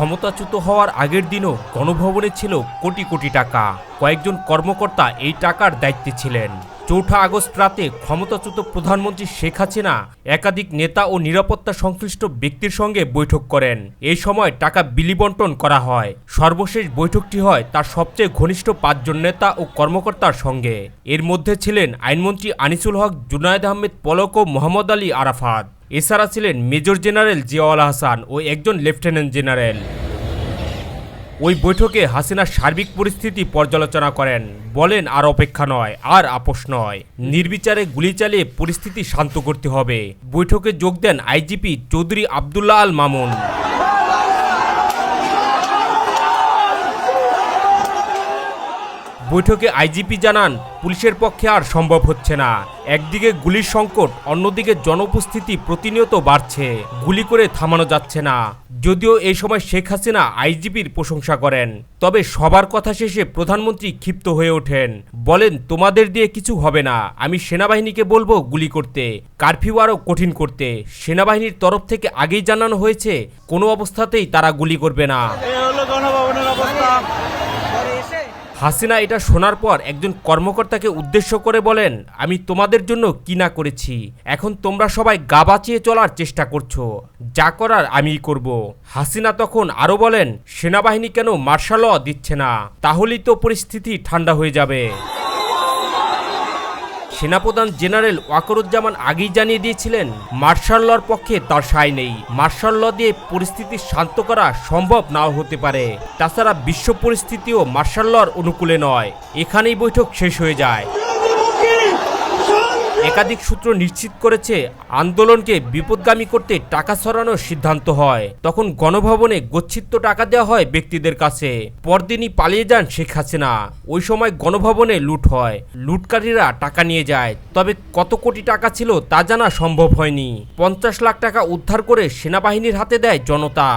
ক্ষমতাচ্যুত হওয়ার আগের দিনও গণভবনে ছিল কোটি কোটি টাকা। কয়েকজন কর্মকর্তা এই টাকার দায়িত্বে ছিলেন। চৌঠা আগস্ট রাতে ক্ষমতাচ্যুত প্রধানমন্ত্রী শেখ হাসিনা একাধিক নেতা ও নিরাপত্তা সংশ্লিষ্ট ব্যক্তির সঙ্গে বৈঠক করেন। এই সময় টাকা বিলিবন্টন করা হয়। সর্বশেষ বৈঠকটি হয় তার সবচেয়ে ঘনিষ্ঠ পাঁচজন নেতা ও কর্মকর্তার সঙ্গে। এর মধ্যে ছিলেন আইনমন্ত্রী আনিসুল হক, জুনায়দ আহমেদ পলক ও মোহাম্মদ আলী আরাফাত। এছাড়া ছিলেন মেজর জেনারেল জিয়াউল হাসান ও একজন লেফটেন্যান্ট জেনারেল। ওই বৈঠকে হাসিনা সার্বিক পরিস্থিতি পর্যালোচনা করেন। বলেন, আর অপেক্ষা নয়, আর আপোষ নয়। নির্বিচারে গুলি চালিয়ে পরিস্থিতি শান্ত করতে হবে। বৈঠকে যোগ দেন আইজিপি চৌধুরী আবদুল্লাহ আল মামুন। বৈঠকে আইজিপি জানান, পুলিশের পক্ষে আর সম্ভব হচ্ছে না। একদিকে গুলির সংকট, অন্যদিকে জনউপস্থিতি প্রতিনিয়ত বাড়ছে। গুলি করে থামানো যাচ্ছে না। যদিও এই সময় শেখ হাসিনা আইজিপির প্রশংসা করেন, তবে সবার কথা শেষে প্রধানমন্ত্রী ক্ষিপ্ত হয়ে ওঠেন। বলেন, তোমাদের দিয়ে কিছু হবে না। আমি সেনাবাহিনীকে বলব গুলি করতে, কারফিউ আরও কঠিন করতে। সেনাবাহিনীর তরফ থেকে আগেই জানানো হয়েছে, কোনো অবস্থাতেই তারা গুলি করবে না। হাসিনা এটা শোনার পর একজন কর্মকর্তাকে উদ্দেশ্য করে বলেন, আমি তোমাদের জন্য কি না করেছি? এখন তোমরা সবাই গা বাঁচিয়ে চলার চেষ্টা করছ। যা করার আমিই করব। হাসিনা তখন আরও বলেন, সেনাবাহিনী কেন মার্শাল দিচ্ছে না? তাহলেই তো পরিস্থিতি ঠান্ডা হয়ে যাবে। সেনাপ্রধান জেনারেল ওয়াকরুজ্জামান আগেই জানিয়ে দিয়েছিলেন, মার্শাল লর পক্ষে তার নেই। মার্শাল ল দিয়ে পরিস্থিতি শান্ত করা সম্ভব নাও হতে পারে। তাছাড়া বিশ্ব পরিস্থিতিও মার্শাল লর অনুকূলে নয়। এখানেই বৈঠক শেষ হয়ে যায়। একাধিক সূত্র নিশ্চিত করেছে, আন্দোলনকে বিপদগামী করতে টাকা সরানোর সিদ্ধান্ত হয়। তখন গণভবনে গচ্ছিত টাকা দেওয়া হয় ব্যক্তিদের কাছে। পরদিনই পালিয়ে যান শেখ হাসিনা। ওই সময় গণভবনে লুট হয়। লুটকারীরা টাকা নিয়ে যায়। তবে কত কোটি টাকা ছিল তা জানা সম্ভব হয়নি। পঞ্চাশ লাখ টাকা উদ্ধার করে সেনাবাহিনীর হাতে দেয় জনতা।